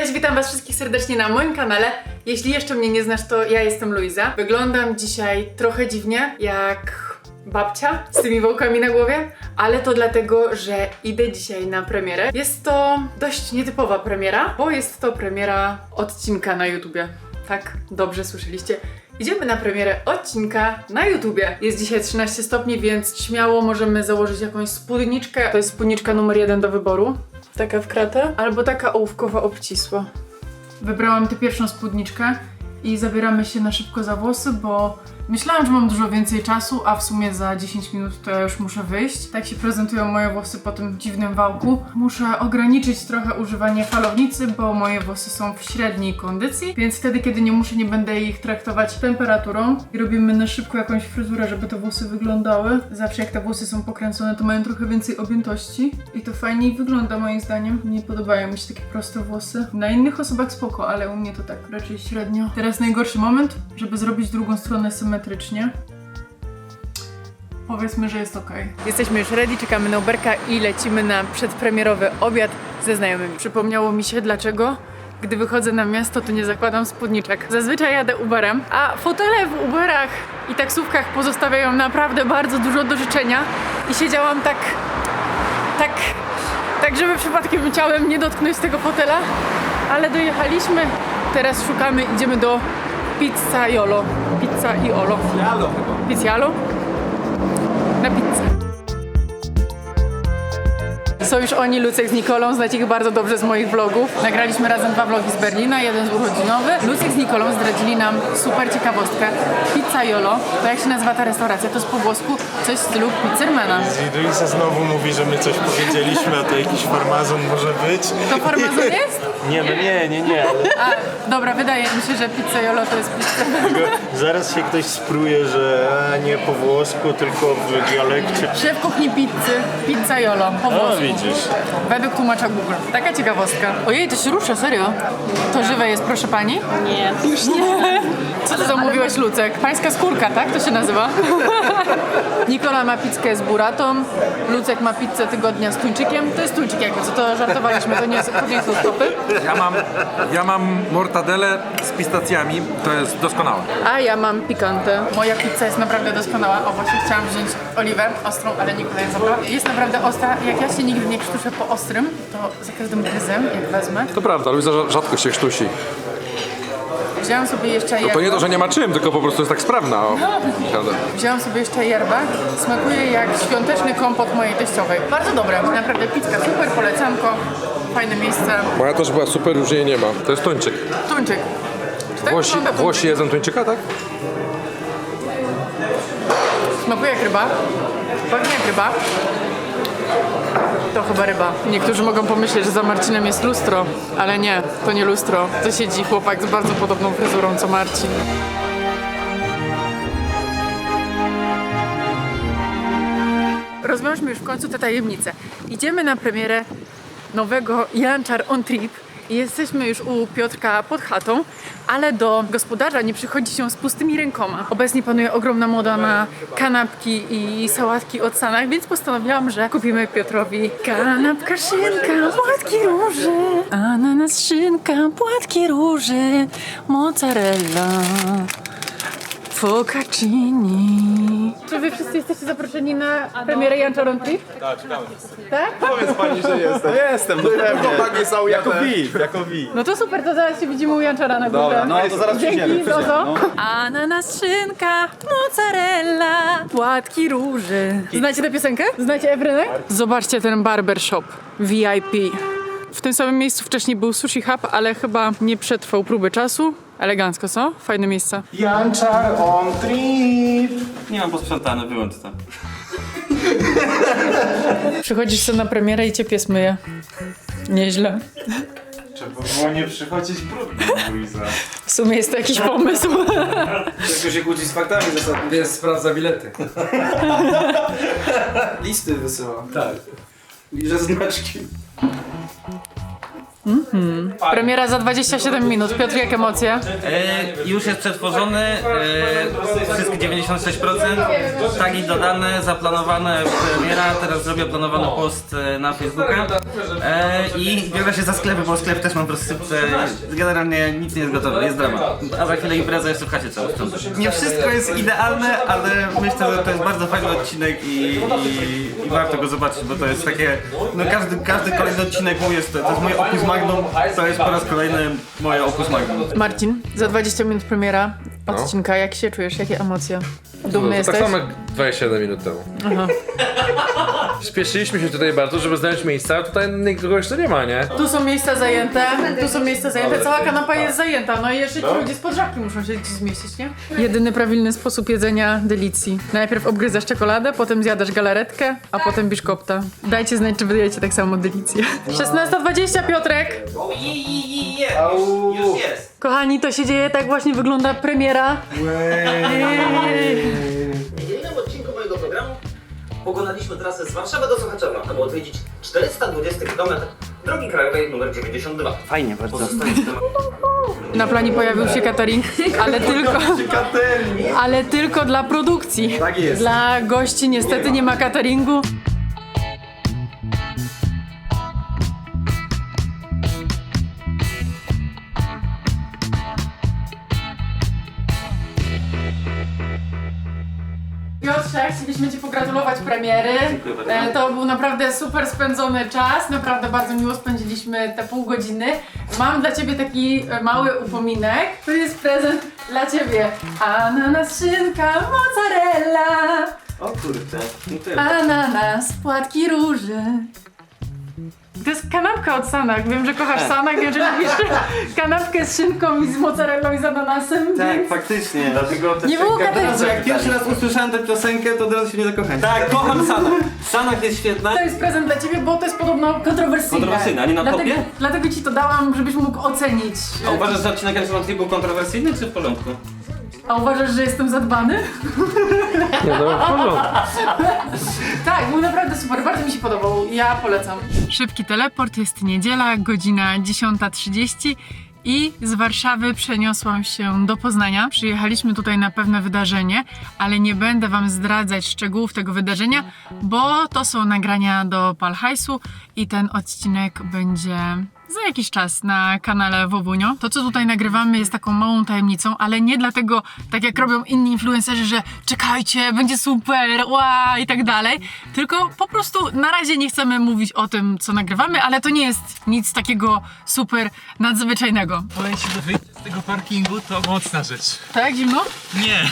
Cześć, witam was wszystkich serdecznie na moim kanale. Jeśli jeszcze mnie nie znasz, to ja jestem Luiza. Wyglądam dzisiaj trochę dziwnie, jak babcia z tymi wołkami na głowie, ale to dlatego, że idę dzisiaj na premierę. Jest to dość nietypowa premiera, bo jest to premiera odcinka na YouTubie. Tak, dobrze słyszeliście. Idziemy na premierę odcinka na YouTubie. Jest dzisiaj 13 stopni, więc śmiało możemy założyć jakąś spódniczkę. To jest spódniczka numer jeden do wyboru. Taka w kratę, albo taka ołówkowa obcisła. Wybrałam tę pierwszą spódniczkę i zabieramy się na szybko za włosy, bo myślałam, że mam dużo więcej czasu, a w sumie za 10 minut to ja już muszę wyjść. Tak się prezentują moje włosy po tym dziwnym wałku. Muszę ograniczyć trochę używanie falownicy, bo moje włosy są w średniej kondycji, więc wtedy, kiedy nie muszę, nie będę ich traktować temperaturą. I robimy na szybko jakąś fryzurę, żeby te włosy wyglądały. Zawsze jak te włosy są pokręcone, to mają trochę więcej objętości i to fajniej wygląda moim zdaniem. Nie podobają mi się takie proste włosy. Na innych osobach spoko, ale u mnie to tak raczej średnio. Teraz najgorszy moment, żeby zrobić drugą stronę symetrycznie. Powiedzmy, że jest ok. Jesteśmy już ready, czekamy na Uberka i lecimy na przedpremierowy obiad ze znajomymi. Przypomniało mi się dlaczego. Gdy wychodzę na miasto, to nie zakładam spódniczek. Zazwyczaj jadę Uberem, a fotele w Uberach i taksówkach pozostawiają naprawdę bardzo dużo do życzenia. I siedziałam tak, tak, tak żeby przypadkiem ciałem nie dotknąć tego fotela, ale dojechaliśmy. Teraz szukamy, idziemy do Pizza Jolo. Pizza i Olo. Jalo chyba. Pizzialo? Na pizzę. Są już oni, Lucek z Nikolą, znacie ich bardzo dobrze z moich vlogów. Nagraliśmy razem dwa vlogi z Berlina, jeden z urodzinowy. Lucek z Nikolą zdradzili nam super ciekawostkę. Pizza Jolo, to jak się nazywa ta restauracja? To jest po włosku coś w stylu pizzermana. I Luisa znowu mówi, że my coś powiedzieliśmy, a to jakiś farmazon może być. To farmazon jest? Nie, no nie, nie, nie. Ale A, dobra, wydaje mi się, że pizza Jolo to jest tylko zaraz się ktoś spruje, że a, nie po włosku, tylko w dialekcie. Szef kuchni pizzy, pizza Jolo, po No włosku. widzisz. Według tłumacza Google. Taka ciekawostka. Ojej, to się rusza, serio. To żywe jest, proszę pani? Nie, już nie. Co ty zamówiłeś, Lucek? Pańska skórka, tak? To się nazywa? Nikola ma pizzkę z buratą, Lucek ma pizzę tygodnia z tuńczykiem. To jest tuńczyk jakby, co to żartowaliśmy, to nie, to nie są stopy. Ja mam, ja mam mortadelę z pistacjami, to jest doskonałe. A ja mam pikantę. Moja pizza jest naprawdę doskonała. O, właśnie chciałam wziąć oliwę ostrą, ale je zabrała. Jest naprawdę ostra. Jak ja się nigdy nie krztuszę po ostrym, to za każdym razem, jak wezmę, To prawda, Luisa rza- rzadko się sztusi. wzięłam sobie jeszcze No to nie to, że nie ma czym, tylko po prostu jest tak sprawna. O, prawda. Wzięłam sobie jeszcze yerbę. Smakuje jak świąteczny kompot mojej teściowej. Bardzo dobre. Naprawdę pizka super, polecanko. Fajne miejsce. Moja też była super, już jej nie ma. To jest tuńczyk. Tuńczyk. Czy tak Włosi, wygląda tuńczyk? Włosi jedzą tuńczyka, tak? Smakuje jak ryba. Pachnie jak ryba. To chyba ryba. Niektórzy mogą pomyśleć, że za Marcinem jest lustro, ale nie, to nie lustro. To siedzi chłopak z bardzo podobną fryzurą co Marcin. Rozwiążmy już w końcu tę tajemnicę. Idziemy na premierę nowego Janczar on Trip jesteśmy już u Piotrka pod chatą, ale do gospodarza nie przychodzi się z pustymi rękoma. Obecnie panuje ogromna moda na kanapki i sałatki od Sanach, więc postanowiłam, że kupimy Piotrowi kanapka, szynka, płatki róży, ananas, szynka, płatki róży, mozzarella. Focacini. Czy wy wszyscy jesteście zaproszeni na premierę Janczar Trip? Tak? Powiedz pani, że jestem. Jestem, no pewnie. Jako VIP, jako VIP. No to super, to zaraz się widzimy u Janczara na górze. Dobra, no to zaraz przyjdziemy, Dzięki, Zozo. no. Ananas, szynka, mozzarella, płatki róży. Znacie tę piosenkę? Znacie Ewrynek? Zobaczcie ten barbershop VIP. W tym samym miejscu wcześniej był Sushi Hub, ale chyba nie przetrwał próby czasu. Elegancko, co? Fajne miejsce. Janczar on trip. Nie mam posprzątane, wyłącz to. Przychodzisz sobie na premierę i cię pies myje. Nieźle. Trzeba było nie przychodzić brudno, Luisa. W sumie jest to jakiś pomysł. Tylko się kłóci z faktami zasadniczo. Jest sprawdza bilety. Listy wysyła. Tak. I że znaczki. Premiera za 27 minut. Piotr, jak emocje? E, już jest przetworzony, e, wszystkie 96%, tagi dodane, zaplanowane premiera, teraz zrobię planowany post e, na Facebooka e, i biorę się za sklepy, bo sklep też mam w rozsypce, generalnie nic nie jest gotowe, jest dramat, a za chwilę impreza jeszcze w chacie trzeba sprzątać. Nie wszystko jest idealne, ale myślę, że to jest bardzo fajny odcinek i, i, i warto go zobaczyć, bo to jest takie, no każdy, każdy kolejny odcinek mój jest, to jest mój opus magnum, to jest po raz kolejny moje opus magnum. Marcin, za 20 minut premiera odcinka. Jak się czujesz? Jakie emocje? Dumny No, jesteś? tak samo jak 27 minut temu. Spieszyliśmy się tutaj bardzo, żeby znaleźć miejsca, a tutaj nikogo jeszcze nie ma, nie? Tu są miejsca zajęte, tu są miejsca zajęte, cała kanapa jest zajęta, no i jeszcze ci ludzie z podżawki muszą się gdzieś zmieścić, nie? Jedyny prawilny sposób jedzenia delicji. Najpierw obgryzasz czekoladę, potem zjadasz galaretkę, a potem biszkopta. Dajcie znać, czy wydajecie tak samo delicję. 16.20 Piotrek! Już jest! Kochani, to się dzieje, tak właśnie wygląda premiera. W pokonaliśmy trasę z Warszawy do Sochaczewa, aby odwiedzić 420 km drogi krajowej nr 92. Fajnie bardzo. Pozostając Na planie pojawił się catering, ale tylko, ale tylko dla produkcji. Tak jest. Dla gości niestety nie ma cateringu. Piotrze, chcieliśmy Ci pogratulować premiery. E, To był naprawdę super spędzony czas, naprawdę bardzo miło spędziliśmy te pół godziny. Mam dla Ciebie taki e, mały upominek. To jest prezent dla Ciebie. Ananas, szynka, mozzarella, O kurde. No to ananas, płatki róży. To jest kanapka od Sanak. Wiem, że kochasz Sanak, wiem, że lubisz kanapkę z szynką i z mozzarellą i z ananasem. Tak, więc faktycznie, dlatego też Nie było od razu jak pierwszy raz usłyszałem tę piosenkę, to od razu się nie zakochałem. Tak, kocham Sanach. Sanach jest świetna. To jest prezent dla ciebie, bo to jest podobno kontrowersyjne. Kontrowersyjne, a nie na dlatego, topie? Dlatego ci to dałam, żebyś mógł ocenić. A uważasz, że odcinek Elżbiety był kontrowersyjny, czy w porządku? A uważasz, że jestem zadbany? Nie, no w porządku. Tak, był naprawdę super, bardzo mi się podobał. Ja polecam. Szybki teleport, jest niedziela, godzina 10.30. I z Warszawy przeniosłam się do Poznania. Przyjechaliśmy tutaj na pewne wydarzenie, ale nie będę Wam zdradzać szczegółów tego wydarzenia, bo to są nagrania do Palhajsu i ten odcinek będzie za jakiś czas na kanale Wowunio. To, co tutaj nagrywamy, jest taką małą tajemnicą, ale nie dlatego, tak jak robią inni influencerzy, że czekajcie, będzie super, ła i tak dalej, tylko po prostu na razie nie chcemy mówić o tym, co nagrywamy, ale to nie jest nic takiego super nadzwyczajnego. Ale jeśli wyjdzie z tego parkingu, to mocna rzecz. Tak, zimno? Nie!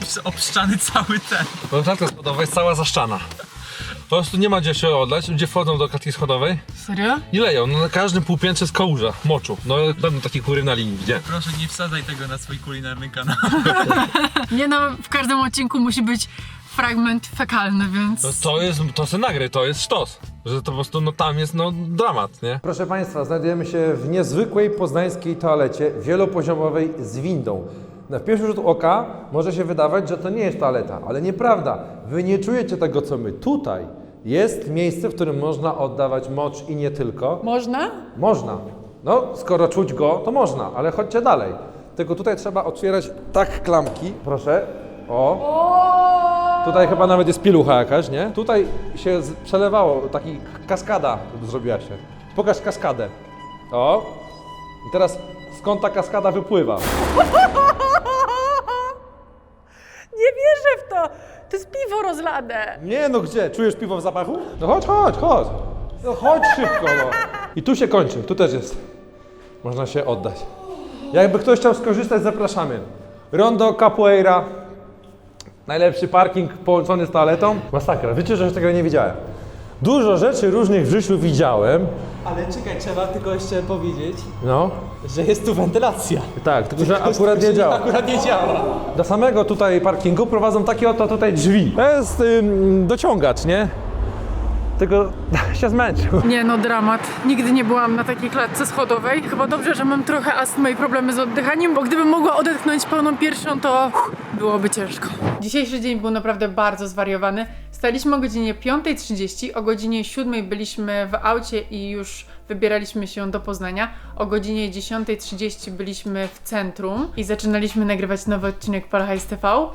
Jest obszczany cały ten. No klatka schodowa jest cała zaszczana. Po prostu nie ma gdzie się odlać. Ludzie wchodzą do klatki schodowej Serio? i leją. No na każdym półpiętrze jest kałuża, moczu. No dawno takich kury na linii, gdzie? Proszę nie wsadzaj tego na swój kulinarny kanał. Nie no, w każdym odcinku musi być fragment fekalny, więc... No to jest, to se nagraj, to jest sztos. Że to po prostu, no tam jest, no dramat, nie? Proszę Państwa, znajdujemy się w niezwykłej poznańskiej toalecie wielopoziomowej z windą. Na pierwszy rzut oka może się wydawać, że to nie jest toaleta, ale nieprawda. Wy nie czujecie tego, co my. Tutaj jest miejsce, w którym można oddawać mocz i nie tylko. Można? Można. No, skoro czuć go, to można, ale chodźcie dalej. Tylko tutaj trzeba otwierać tak klamki. Proszę. O. Tutaj chyba nawet jest pilucha jakaś, nie? Tutaj się z- przelewało, taki kaskada zrobiła się. Pokaż kaskadę. O. I teraz skąd ta kaskada wypływa? Nie wierzę w to! To jest piwo rozlane! Nie, no gdzie? Czujesz piwo w zapachu? No chodź, chodź, chodź. No chodź szybko, no. I tu się kończy, tu też jest. Można się oddać. Jakby ktoś chciał skorzystać, zapraszamy. Rondo Capoeira. Najlepszy parking połączony z toaletą. Masakra. Wiecie, że już tego nie widziałem. Dużo rzeczy różnych w życiu widziałem. Ale czekaj, trzeba tylko jeszcze powiedzieć, No, że jest tu wentylacja. tak, tylko że akurat nie działa. Akurat nie działa. Do samego tutaj parkingu prowadzą takie oto tutaj drzwi. To jest ym, dociągacz, nie? Tylko się zmęczył. Nie no, dramat. Nigdy nie byłam na takiej klatce schodowej. Chyba dobrze, że mam trochę astmy i problemy z oddychaniem, bo gdybym mogła odetchnąć pełną piersią, to uff, byłoby ciężko. Dzisiejszy dzień był naprawdę bardzo zwariowany. Wstaliśmy o godzinie 5.30, o godzinie 7.00 byliśmy w aucie i już wybieraliśmy się do Poznania. O godzinie 10.30 byliśmy w centrum i zaczynaliśmy nagrywać nowy odcinek Palhajs TV.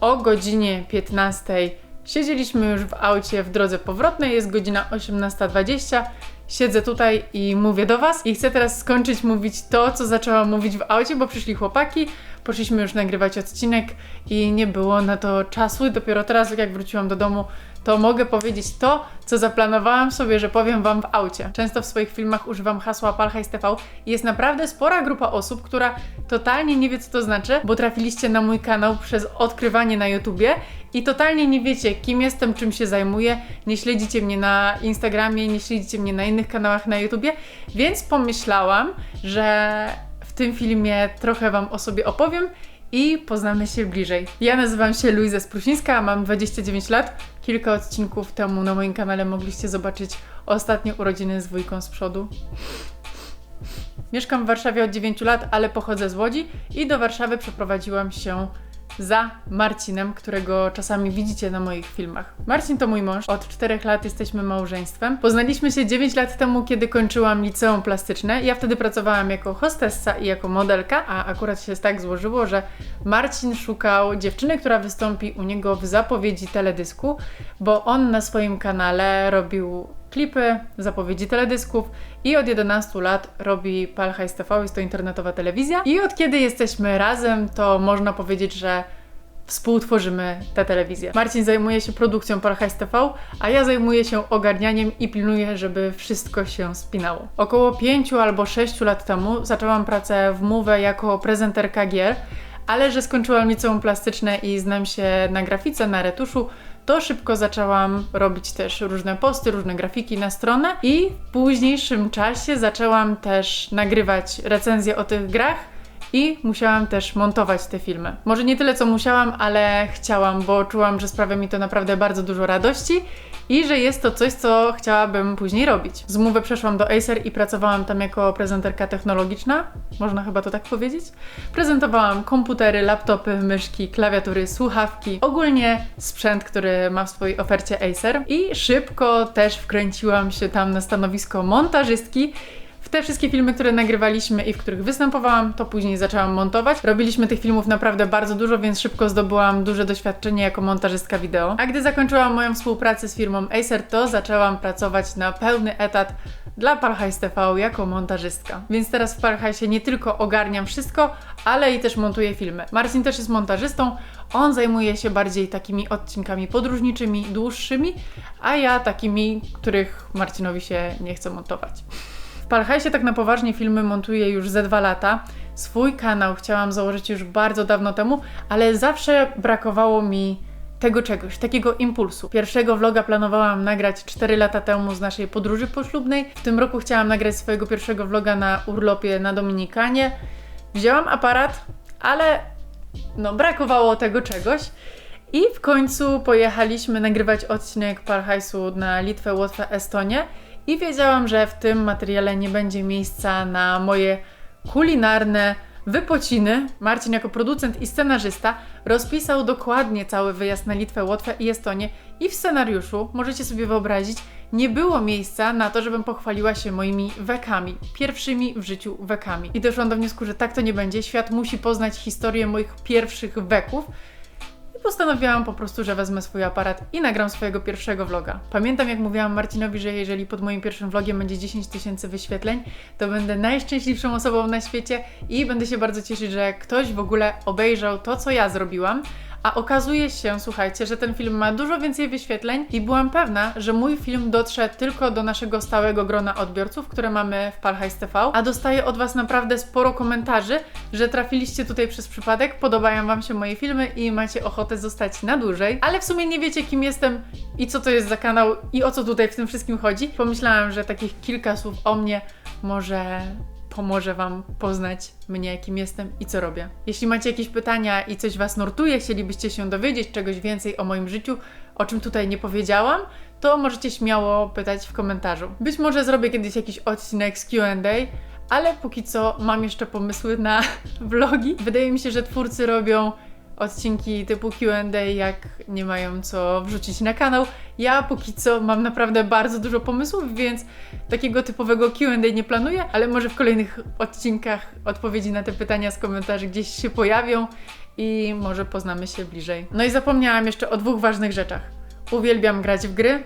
O godzinie 15.00 siedzieliśmy już w aucie w drodze powrotnej, jest godzina 18.20. Siedzę tutaj i mówię do Was i chcę teraz skończyć mówić to, co zaczęłam mówić w aucie, bo przyszli chłopaki, poszliśmy już nagrywać odcinek i nie było na to czasu. I dopiero teraz, jak wróciłam do domu, to mogę powiedzieć to, co zaplanowałam sobie, że powiem Wam w aucie. Często w swoich filmach używam hasła Palhajs TV i jest naprawdę spora grupa osób, która totalnie nie wie, co to znaczy, bo trafiliście na mój kanał przez odkrywanie na YouTubie i totalnie nie wiecie, kim jestem, czym się zajmuję, nie śledzicie mnie na Instagramie, nie śledzicie mnie na innych kanałach na YouTubie, więc pomyślałam, że w tym filmie trochę Wam o sobie opowiem i poznamy się bliżej. Ja nazywam się Luiza Sprusińska, mam 29 lat. Kilka odcinków temu na moim kanale mogliście zobaczyć ostatnie urodziny z dwójką z przodu. Mieszkam w Warszawie od 9 lat, ale pochodzę z Łodzi i do Warszawy przeprowadziłam się za Marcinem, którego czasami widzicie na moich filmach. Marcin to mój mąż, od 4 lat jesteśmy małżeństwem. Poznaliśmy się 9 lat temu, kiedy kończyłam liceum plastyczne. Ja wtedy pracowałam jako hostessa i jako modelka, a akurat się tak złożyło, że Marcin szukał dziewczyny, która wystąpi u niego w zapowiedzi teledysku, bo on na swoim kanale robił klipy, zapowiedzi teledysków i od 11 lat robi Palhajs TV, jest to internetowa telewizja. I od kiedy jesteśmy razem, to można powiedzieć, że współtworzymy tę telewizję. Marcin zajmuje się produkcją Palhajs TV, a ja zajmuję się ogarnianiem i pilnuję, żeby wszystko się spinało. Około 5 albo 6 lat temu zaczęłam pracę w Move jako prezenterka gier, ale że skończyłam liceum plastyczne i znam się na grafice, na retuszu, to szybko zaczęłam robić też różne posty, różne grafiki na stronę i w późniejszym czasie zaczęłam też nagrywać recenzje o tych grach i musiałam też montować te filmy. Może nie tyle co musiałam, ale chciałam, bo czułam, że sprawia mi to naprawdę bardzo dużo radości i że jest to coś, co chciałabym później robić. Z Move przeszłam do Acer i pracowałam tam jako prezenterka technologiczna, można chyba to tak powiedzieć. Prezentowałam komputery, laptopy, myszki, klawiatury, słuchawki, ogólnie sprzęt, który ma w swojej ofercie Acer i szybko też wkręciłam się tam na stanowisko montażystki te wszystkie filmy, które nagrywaliśmy i w których występowałam, to później zaczęłam montować. Robiliśmy tych filmów naprawdę bardzo dużo, więc szybko zdobyłam duże doświadczenie jako montażystka wideo. A gdy zakończyłam moją współpracę z firmą Acer, to zaczęłam pracować na pełny etat dla Parhajs TV jako montażystka. Więc teraz w Parhajsie nie tylko ogarniam wszystko, ale i też montuję filmy. Marcin też jest montażystą, on zajmuje się bardziej takimi odcinkami podróżniczymi, dłuższymi, a ja takimi, których Marcinowi się nie chce montować. Palhajsie tak na poważnie filmy montuję już ze dwa lata. Swój kanał chciałam założyć już bardzo dawno temu, ale zawsze brakowało mi tego czegoś, takiego impulsu. Pierwszego vloga planowałam nagrać 4 lata temu z naszej podróży poślubnej. W tym roku chciałam nagrać swojego pierwszego vloga na urlopie na Dominikanie. Wzięłam aparat, ale no brakowało tego czegoś. I w końcu pojechaliśmy nagrywać odcinek Parhajsu na Litwę, Łotwę, Estonię i wiedziałam, że w tym materiale nie będzie miejsca na moje kulinarne wypociny. Marcin jako producent i scenarzysta rozpisał dokładnie cały wyjazd na Litwę, Łotwę i Estonię i w scenariuszu, możecie sobie wyobrazić, nie było miejsca na to, żebym pochwaliła się moimi wekami, pierwszymi w życiu wekami. I doszłam do wniosku, że tak to nie będzie. Świat musi poznać historię moich pierwszych weków, postanowiłam po prostu, że wezmę swój aparat i nagram swojego pierwszego vloga. Pamiętam, jak mówiłam Marcinowi, że jeżeli pod moim pierwszym vlogiem będzie 10 tysięcy wyświetleń, to będę najszczęśliwszą osobą na świecie i będę się bardzo cieszyć, że ktoś w ogóle obejrzał to, co ja zrobiłam. A okazuje się, słuchajcie, że ten film ma dużo więcej wyświetleń i byłam pewna, że mój film dotrze tylko do naszego stałego grona odbiorców, które mamy w Palhajs TV, a dostaję od Was naprawdę sporo komentarzy, że trafiliście tutaj przez przypadek, podobają Wam się moje filmy i macie ochotę zostać na dłużej, ale w sumie nie wiecie kim jestem i co to jest za kanał i o co tutaj w tym wszystkim chodzi. Pomyślałam, że takich kilka słów o mnie może pomoże Wam poznać mnie, kim jestem i co robię. Jeśli macie jakieś pytania i coś Was nurtuje, chcielibyście się dowiedzieć czegoś więcej o moim życiu, o czym tutaj nie powiedziałam, to możecie śmiało pytać w komentarzu. Być może zrobię kiedyś jakiś odcinek z QA, ale póki co mam jeszcze pomysły na vlogi. Wydaje mi się, że twórcy robią odcinki typu Q&A, jak nie mają co wrzucić na kanał. Ja póki co mam naprawdę bardzo dużo pomysłów, więc takiego typowego Q&A nie planuję, ale może w kolejnych odcinkach odpowiedzi na te pytania z komentarzy gdzieś się pojawią i może poznamy się bliżej. No i zapomniałam jeszcze o dwóch ważnych rzeczach. Uwielbiam grać w gry,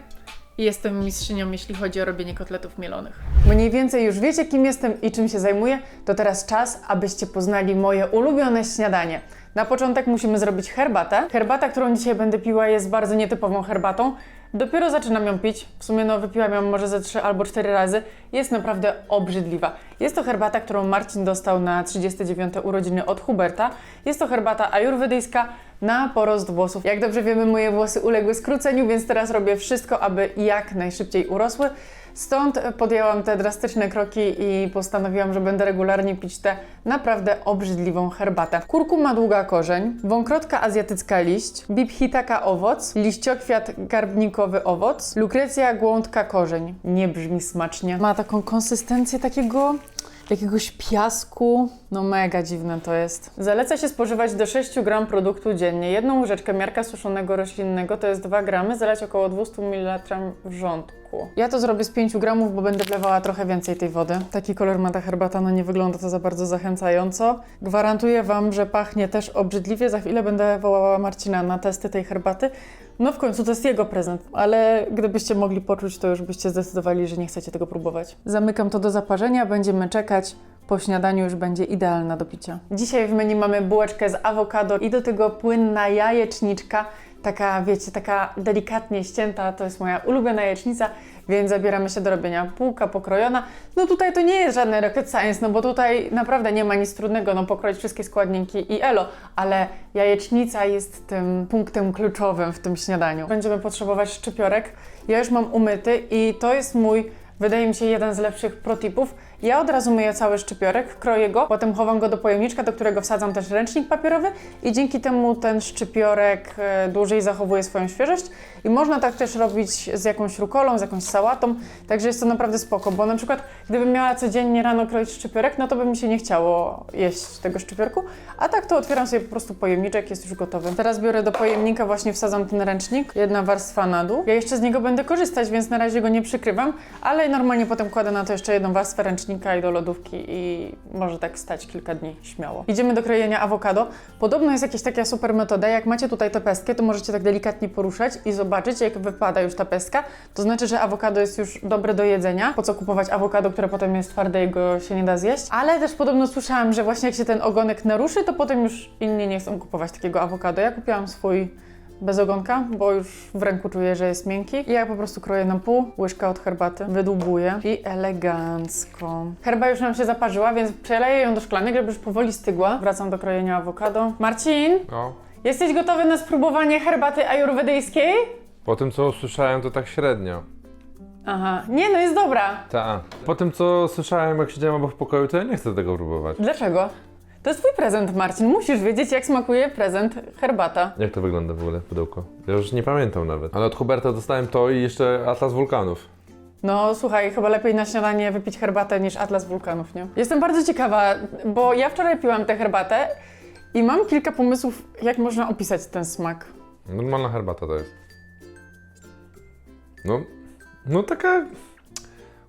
i jestem mistrzynią, jeśli chodzi o robienie kotletów mielonych. Mniej więcej już wiecie, kim jestem i czym się zajmuję, to teraz czas, abyście poznali moje ulubione śniadanie. Na początek musimy zrobić herbatę. Herbata, którą dzisiaj będę piła, jest bardzo nietypową herbatą. Dopiero zaczynam ją pić. W sumie no, wypiłam ją może ze 3 albo 4 razy. Jest naprawdę obrzydliwa. Jest to herbata, którą Marcin dostał na 39 urodziny od Huberta. Jest to herbata ajurwedyjska na porost włosów. Jak dobrze wiemy, moje włosy uległy skróceniu, więc teraz robię wszystko, aby jak najszybciej urosły. Stąd podjęłam te drastyczne kroki i postanowiłam, że będę regularnie pić tę naprawdę obrzydliwą herbatę. Kurkuma długa korzeń, wąkrotka azjatycka liść, bibhitaka owoc, liściokwiat garbnikowy owoc, lukrecja głądka korzeń. Nie brzmi smacznie. Ma taką konsystencję takiego jakiegoś piasku. No mega dziwne to jest. Zaleca się spożywać do 6 gram produktu dziennie. Jedną łyżeczkę miarka suszonego roślinnego to jest 2 gramy, zalać około 200 ml wrzątku. Ja to zrobię z 5 gramów, bo będę wlewała trochę więcej tej wody. Taki kolor ma ta herbata, no nie wygląda to za bardzo zachęcająco. Gwarantuję Wam, że pachnie też obrzydliwie. Za chwilę będę wołała Marcina na testy tej herbaty. No w końcu to jest jego prezent, ale gdybyście mogli poczuć, to już byście zdecydowali, że nie chcecie tego próbować. Zamykam to do zaparzenia, będziemy czekać. Po śniadaniu już będzie idealna do picia. Dzisiaj w menu mamy bułeczkę z awokado i do tego płynna jajeczniczka. Taka, wiecie, taka delikatnie ścięta, to jest moja ulubiona jajecznica, więc zabieramy się do robienia. Półka pokrojona. No tutaj to nie jest żadny rocket science, no bo tutaj naprawdę nie ma nic trudnego, no pokroić wszystkie składniki i elo, ale jajecznica jest tym punktem kluczowym w tym śniadaniu. Będziemy potrzebować szczypiorek. Ja już mam umyty i to jest mój Wydaje mi się jeden z lepszych protipów. Ja od razu myję cały szczypiorek, kroję go, potem chowam go do pojemniczka, do którego wsadzam też ręcznik papierowy i dzięki temu ten szczypiorek e, dłużej zachowuje swoją świeżość. I można tak też robić z jakąś rukolą, z jakąś sałatą, także jest to naprawdę spoko, bo na przykład gdybym miała codziennie rano kroić szczypiorek, no to by mi się nie chciało jeść tego szczypiorku, a tak to otwieram sobie po prostu pojemniczek, jest już gotowy. Teraz biorę do pojemnika, właśnie wsadzam ten ręcznik, jedna warstwa na dół. Ja jeszcze z niego będę korzystać, więc na razie go nie przykrywam, ale normalnie potem kładę na to jeszcze jedną warstwę ręcznika i do lodówki i może tak stać kilka dni śmiało. Idziemy do krojenia awokado. Podobno jest jakaś taka super metoda, jak macie tutaj tę pestkę, to możecie tak delikatnie poruszać i zobaczyć, jak wypada już ta pestka. To znaczy, że awokado jest już dobre do jedzenia. Po co kupować awokado, które potem jest twarde i go się nie da zjeść? Ale też podobno słyszałam, że właśnie jak się ten ogonek naruszy, to potem już inni nie chcą kupować takiego awokado. Ja kupiłam swój bez ogonka, bo już w ręku czuję, że jest miękki. I ja po prostu kroję na pół, łyżka od herbaty, wydłubuję i elegancko. Herba już nam się zaparzyła, więc przeleję ją do szklanek, żeby już powoli stygła. Wracam do krojenia awokado. Marcin, No. jesteś gotowy na spróbowanie herbaty ajurwedyjskiej? Po tym, co usłyszałem, to tak średnio. Aha, nie no, jest dobra. Ta. Po tym, co słyszałem, jak siedziałem obok w pokoju, to ja nie chcę tego próbować. Dlaczego? To jest twój prezent, Marcin. Musisz wiedzieć, jak smakuje prezent herbata. Jak to wygląda w ogóle, pudełko? Ja już nie pamiętam nawet. Ale od Huberta dostałem to i jeszcze Atlas Wulkanów. No słuchaj, chyba lepiej na śniadanie wypić herbatę niż Atlas Wulkanów, nie? Jestem bardzo ciekawa, bo ja wczoraj piłam tę herbatę i mam kilka pomysłów, jak można opisać ten smak. Normalna herbata to jest. No, no taka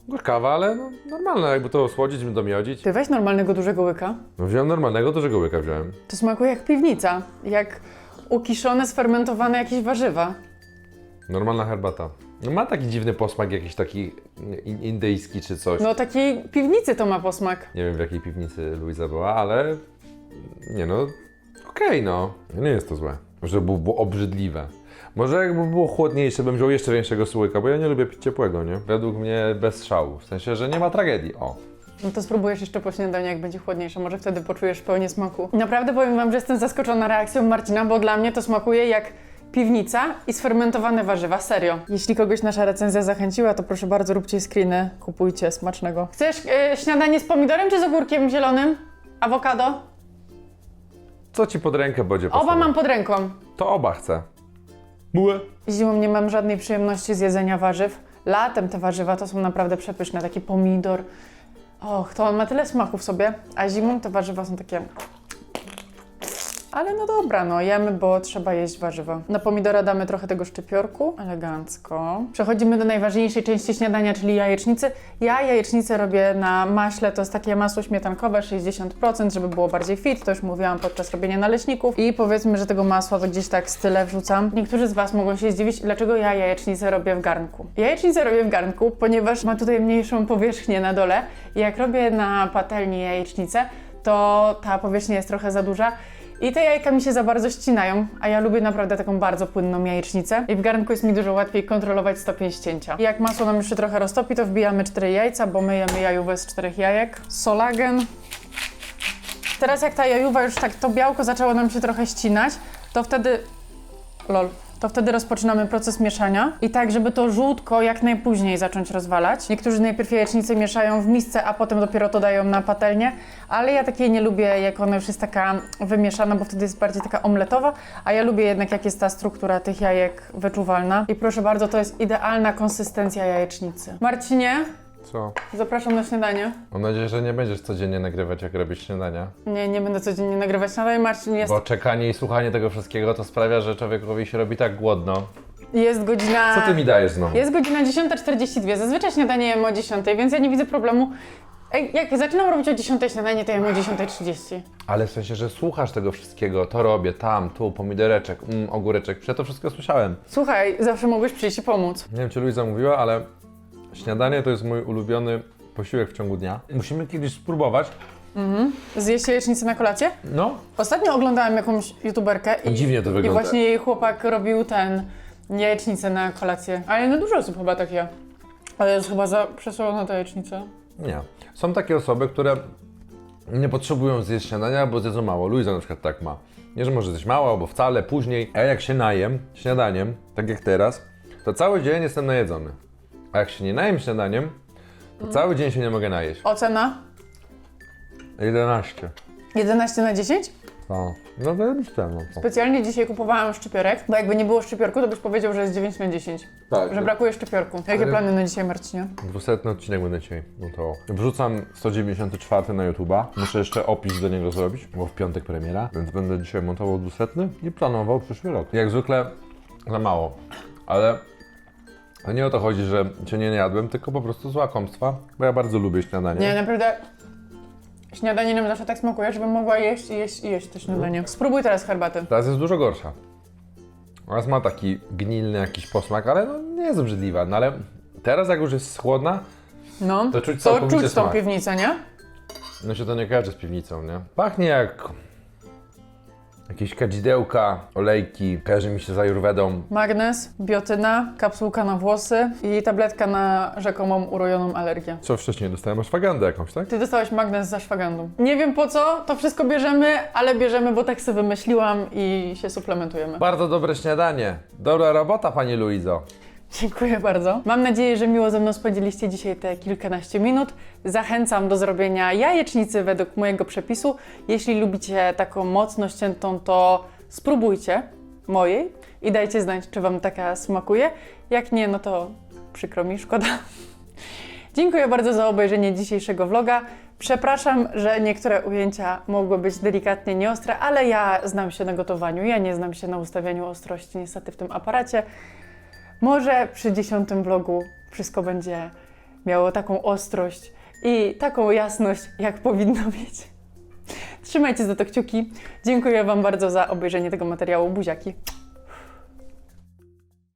gorkawa, ale no, normalna, jakby to osłodzić, domiodzić. Ty weź normalnego dużego łyka. No wziąłem normalnego, dużego łyka wziąłem. To smakuje jak piwnica, jak ukiszone, sfermentowane jakieś warzywa. Normalna herbata. No ma taki dziwny posmak, jakiś taki in- indyjski czy coś. No takiej piwnicy to ma posmak. Nie wiem w jakiej piwnicy Luisa była, ale nie no, okej no. Nie jest to złe. Że było, było obrzydliwe. Może jakby było chłodniejsze, bym wziął jeszcze większego słoika, bo ja nie lubię pić ciepłego, nie? Według mnie bez szału. W sensie, że nie ma tragedii. O. No to spróbujesz jeszcze po śniadaniu, jak będzie chłodniejsze. Może wtedy poczujesz pełnię smaku. Naprawdę powiem wam, że jestem zaskoczona reakcją Marcina, bo dla mnie to smakuje jak piwnica i sfermentowane warzywa. Serio. Jeśli kogoś nasza recenzja zachęciła, to proszę bardzo, róbcie screeny. Kupujcie smacznego. Chcesz e, śniadanie z pomidorem czy z ogórkiem zielonym? Awokado? Co ci pod rękę będzie Oba pasować? mam pod ręką. To oba chcę. Mułe. Zimą nie mam żadnej przyjemności z jedzenia warzyw. Latem te warzywa to są naprawdę przepyszne. Taki pomidor. Och, to on ma tyle smaku w sobie, a zimą te warzywa są takie... Ale no dobra, no jemy, bo trzeba jeść warzywa. Na pomidora damy trochę tego szczypiorku, elegancko. Przechodzimy do najważniejszej części śniadania, czyli jajecznicy. Ja jajecznicę robię na maśle, to jest takie masło śmietankowe, 60%, żeby było bardziej fit, to już mówiłam podczas robienia naleśników. I powiedzmy, że tego masła to gdzieś tak z tyle wrzucam. Niektórzy z Was mogą się zdziwić, dlaczego ja jajecznicę robię w garnku. Jajecznicę robię w garnku, ponieważ ma tutaj mniejszą powierzchnię na dole jak robię na patelni jajecznicę, to ta powierzchnia jest trochę za duża i te jajka mi się za bardzo ścinają, a ja lubię naprawdę taką bardzo płynną jajecznicę. I w garnku jest mi dużo łatwiej kontrolować stopień ścięcia. I jak masło nam się trochę roztopi, to wbijamy cztery jajca, bo myjemy jajówę z czterech jajek. Solagen. Teraz jak ta jajuwa już tak, to białko zaczęło nam się trochę ścinać, to wtedy... Lol. To wtedy rozpoczynamy proces mieszania i tak, żeby to żółtko jak najpóźniej zacząć rozwalać. Niektórzy najpierw jajecznicę mieszają w misce, a potem dopiero to dają na patelnię, ale ja takiej nie lubię, jak ona już jest taka wymieszana, bo wtedy jest bardziej taka omletowa, a ja lubię jednak, jak jest ta struktura tych jajek wyczuwalna. I proszę bardzo, to jest idealna konsystencja jajecznicy. Marcinie, Co? zapraszam na śniadanie. Mam nadzieję, że nie będziesz codziennie nagrywać, jak robisz śniadania. Nie, nie będę codziennie nagrywać śniadanie. Marcin, jest, Bo czekanie i słuchanie tego wszystkiego to sprawia, że człowiekowi się robi tak głodno. jest godzina... Co ty mi dajesz znowu? Jest godzina 10.42. Zazwyczaj śniadanie jem o 10, więc ja nie widzę problemu. Ej, jak zaczynam robić o 10 śniadanie, to jem o 10.30. Ale w sensie, że słuchasz tego wszystkiego, to robię, tam, tu, pomidoreczek, mm, ogóreczek, przecież to wszystko słyszałem. Słuchaj, zawsze mogłeś przyjść i pomóc. Nie wiem, czy Luisa mówiła, ale śniadanie to jest mój ulubiony posiłek w ciągu dnia. Musimy kiedyś spróbować. Zjeść jajecznicę na kolację? No, Ostatnio oglądałem jakąś youtuberkę i, Dziwnie to i wygląda. właśnie jej chłopak robił ten jajecznicę na kolację. Ale no dużo osób chyba tak je. Ale jest chyba za przesolona ta jajecznica. nie. Są takie osoby, które nie potrzebują zjeść śniadania, bo zjedzą mało. Luisa na przykład tak ma. Nie, że może zjeść mało, albo wcale, później. A jak się najem śniadaniem, tak jak teraz, to cały dzień jestem najedzony. A jak się nie najem śniadaniem, to cały dzień się nie mogę najeść. Ocena? 11. 11 na 10? No, no to no. Specjalnie dzisiaj kupowałam szczypiorek, bo jakby nie było szczypiorku, to byś powiedział, że jest 9 na 10. Tak. Że brakuje szczypiorku. Jakie Ale- plany na dzisiaj, Marcinie? 200 odcinek będę dzisiaj montował. Wrzucam 194 na YouTube'a. Muszę jeszcze opis do niego zrobić, bo w piątek premiera, więc będę dzisiaj montował 200 i planował przyszły rok. Jak zwykle za mało, ale to nie o to chodzi, że cię nie jadłem, tylko po prostu z łakomstwa, bo ja bardzo lubię śniadanie. Nie, naprawdę śniadanie nam zawsze tak smakuje, żebym mogła jeść i jeść i jeść to śniadanie. Spróbuj teraz herbatę. Teraz jest dużo gorsza. Teraz ma taki gnilny jakiś posmak, ale no nie jest obrzydliwa, no ale teraz jak już jest chłodna, No, To czuć to całkowicie czuć tą smak. piwnicę, nie? No się to nie kojarzy z piwnicą, nie? Pachnie jak jakieś kadzidełka, olejki, kojarzy mi się z ajurwedą. Magnes, biotyna, kapsułka na włosy i tabletka na rzekomą urojoną alergię. Co wcześniej dostałem ashwagandę jakąś, tak? Ty dostałeś magnes za szwagandą. Nie wiem po co, to wszystko bierzemy, ale bierzemy, bo tak sobie wymyśliłam i się suplementujemy. Bardzo dobre śniadanie. Dobra robota, Pani Luizo. Dziękuję bardzo. Mam nadzieję, że miło ze mną spędziliście dzisiaj te kilkanaście minut. Zachęcam do zrobienia jajecznicy według mojego przepisu. Jeśli lubicie taką mocno ściętą, to spróbujcie mojej i dajcie znać, czy Wam taka smakuje. Jak nie, no to przykro mi, szkoda. Dziękuję bardzo za obejrzenie dzisiejszego vloga. Przepraszam, że niektóre ujęcia mogły być delikatnie nieostre, ale ja znam się na gotowaniu, ja nie znam się na ustawianiu ostrości niestety w tym aparacie. Może przy dziesiątym vlogu wszystko będzie miało taką ostrość i taką jasność, jak powinno mieć. Trzymajcie za to kciuki. Dziękuję Wam bardzo za obejrzenie tego materiału. Buziaki.